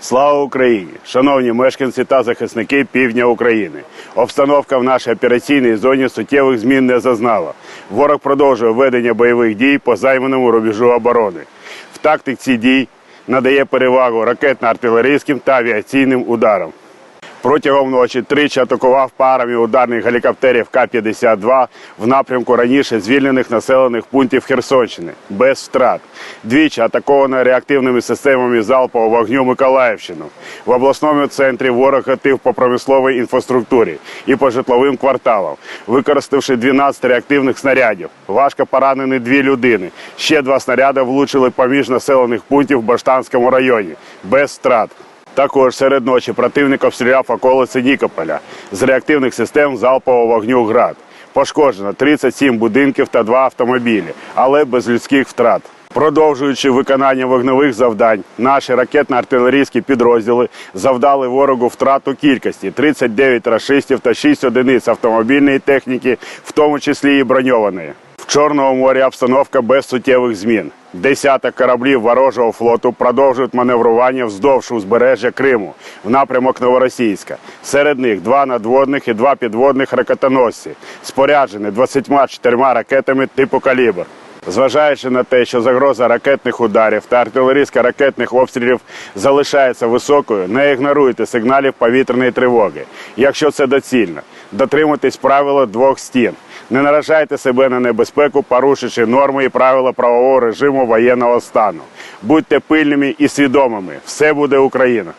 Слава Україні! Шановні мешканці та захисники півдня України. Обстановка в нашій операційній зоні суттєвих змін не зазнала. Ворог продовжує ведення бойових дій по займаному рубежу оборони. В тактиці дій надає перевагу ракетно-артилерійським та авіаційним ударам. Протягом ночі тричі атакував парами ударних гелікоптерів К-52 в напрямку раніше звільнених населених пунктів Херсонщини без втрат. Двічі атаковано реактивними системами залпового вогню Миколаївщину. В обласному центрі ворог гатив по промисловій інфраструктурі і по житловим кварталам, використавши 12 реактивних снарядів. Важко поранені дві людини. Ще два снаряди влучили поміж населених пунктів в Баштанському районі без втрат. Також серед ночі противник обстріляв околиці Нікополя з реактивних систем залпового вогню ГРАД. Пошкоджено 37 будинків та два автомобілі, але без людських втрат. Продовжуючи виконання вогневих завдань, наші ракетно-артилерійські підрозділи завдали ворогу втрату кількості 39 рашистів та 6 одиниць автомобільної техніки, в тому числі і броньованої. В Чорному морі обстановка без суттєвих змін. Десяток кораблів ворожого флоту продовжують маневрування вздовж узбережжя Криму в напрямок Новоросійська. Серед них два надводних і два підводних ракетоносці, споряджені 24 ракетами типу калібр. Зважаючи на те, що загроза ракетних ударів та артилерійсько-ракетних обстрілів залишається високою, не ігноруйте сигналів повітряної тривоги. Якщо це доцільно, дотримуйтесь правила двох стін. Не наражайте себе на небезпеку, порушивши норми і правила правового режиму воєнного стану. Будьте пильними і свідомими. Все буде Україна.